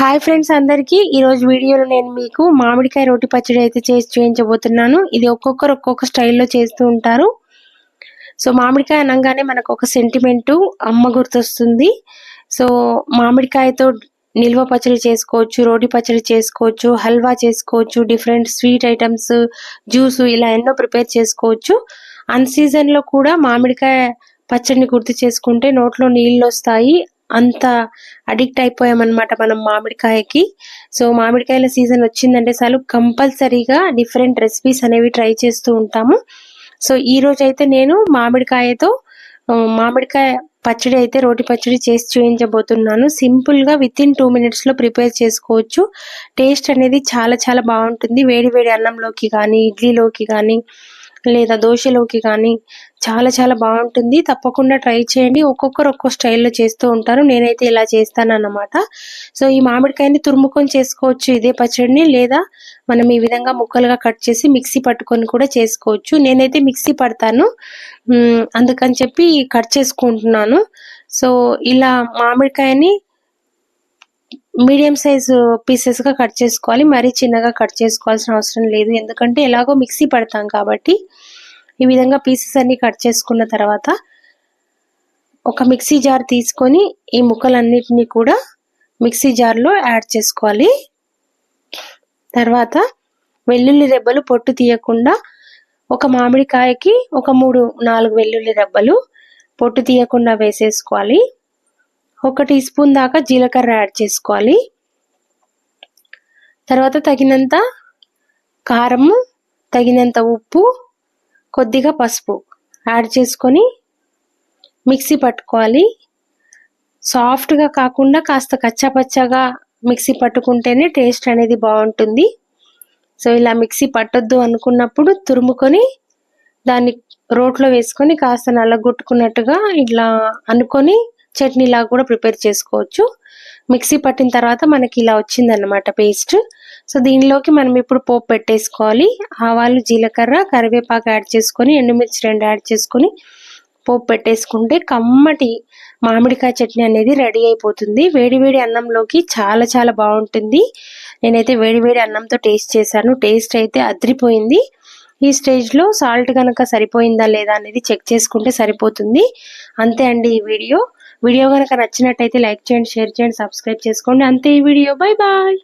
Hi friends అందరికీ. ఈరోజు వీడియోలో నేను మీకు మామిడికాయ రోటి పచ్చడి అయితే చేసి చూపించబోతున్నాను ఇది ఒక్కొక్కరు ఒక్కొక్క స్టైల్లో చేస్తూ ఉంటారు. సో మామిడికాయ అనగానే మనకు ఒక సెంటిమెంటు అమ్మ గుర్తొస్తుంది. సో మామిడికాయతో నిల్వ పచ్చడి చేసుకోవచ్చు రోటి పచ్చడి చేసుకోవచ్చు హల్వా చేసుకోవచ్చు డిఫరెంట్ స్వీట్ ఐటమ్స్ జ్యూస్ ఇలా ఎన్నో ప్రిపేర్ చేసుకోవచ్చు. అన్ సీజన్లో కూడా మామిడికాయ పచ్చడిని గుర్తు చేసుకుంటే నోట్లో నీళ్ళు వస్తాయి. అంత అడిక్ట్ అయిపోయామన్నమాట మనం మామిడికాయకి. సో మామిడికాయల సీజన్ వచ్చిందంటే చాలు కంపల్సరీగా డిఫరెంట్ రెసిపీస్ అనేవి ట్రై చేస్తూ ఉంటాము. సో ఈ రోజు అయితే నేను మామిడికాయతో మామిడికాయ పచ్చడి అయితే రోటి పచ్చడి చేసి చూపించబోతున్నాను సింపుల్గా విత్ ఇన్ టూ మినిట్స్లో ప్రిపేర్ చేసుకోవచ్చు. టేస్ట్ అనేది చాలా చాలా బాగుంటుంది. వేడి వేడి అన్నంలోకి కానీ ఇడ్లీలోకి కానీ లేదా దోశలోకి కానీ చాలా చాలా బాగుంటుంది. తప్పకుండా ట్రై చేయండి. ఒక్కొక్కరు ఒక్కో స్టైల్లో చేస్తూ ఉంటారు. నేనైతే ఇలా చేస్తాను అన్నమాట సో ఈ మామిడికాయని తురుముకొని చేసుకోవచ్చు ఇదే పచ్చడిని లేదా మనం ఈ విధంగా ముక్కలుగా కట్ చేసి మిక్సీ పట్టుకొని కూడా చేసుకోవచ్చు. నేనైతే మిక్సీ పడతాను. అందుకని చెప్పి కట్ చేసుకుంటున్నాను. సో ఇలా మామిడికాయని మీడియం సైజు పీసెస్గా కట్ చేసుకోవాలి. మరీ చిన్నగా కట్ చేసుకోవాల్సిన అవసరం లేదు. ఎందుకంటే ఎలాగో మిక్సీ పడతాం కాబట్టి ఈ విధంగా పీసెస్ అన్ని కట్ చేసుకున్న తర్వాత ఒక మిక్సీ జార్ తీసుకొని ఈ ముక్కలన్నిటినీ కూడా మిక్సీ జార్లో యాడ్ చేసుకోవాలి. తర్వాత వెల్లుల్లి రెబ్బలు పొట్టు తీయకుండా ఒక మామిడికాయకి ఒక మూడు నాలుగు వెల్లుల్లి రెబ్బలు పొట్టు తీయకుండా వేసేసుకోవాలి. ఒక టీ స్పూన్ దాకా జీలకర్ర యాడ్ చేసుకోవాలి. తర్వాత తగినంత కారము తగినంత ఉప్పు కొద్దిగా పసుపు యాడ్ చేసుకొని మిక్సీ పట్టుకోవాలి. సాఫ్ట్గా కాకుండా కాస్త కచ్చాపచ్చాగా మిక్సీ పట్టుకుంటేనే టేస్ట్ అనేది బాగుంటుంది. సో ఇలా మిక్సీ పట్టొద్దు అనుకున్నప్పుడు తురుముకొని దాన్ని రోట్లో వేసుకొని కాస్త నల్లగొట్టుకున్నట్టుగా ఇట్లా అనుకొని చట్నీలాగా కూడా ప్రిపేర్ చేసుకోవచ్చు. మిక్సీ పట్టిన తర్వాత మనకి ఇలా వచ్చిందన్నమాట పేస్ట్. సో దీనిలోకి మనం ఇప్పుడు పోపు పెట్టేసుకోవాలి. ఆవాలు జీలకర్ర కరివేపాకు యాడ్ చేసుకొని ఎండుమిర్చి రెండు యాడ్ చేసుకొని పోపు పెట్టేసుకుంటే కమ్మటి మామిడికాయ చట్నీ అనేది రెడీ అయిపోతుంది. వేడివేడి అన్నంలోకి చాలా చాలా బాగుంటుంది. నేనైతే వేడివేడి అన్నంతో టేస్ట్ చేశాను. టేస్ట్ అయితే అద్రిపోయింది. ఈ స్టేజ్లో సాల్ట్ కనుక సరిపోయిందా లేదా అనేది చెక్ చేసుకుంటే సరిపోతుంది. అంతే అండి ఈ వీడియో. వీడియో కనుక నచ్చినట్టయితే లైక్ చేయండి షేర్ చేయండి సబ్స్క్రైబ్ చేసుకోండి. అంతే ఈ వీడియో. Bye bye.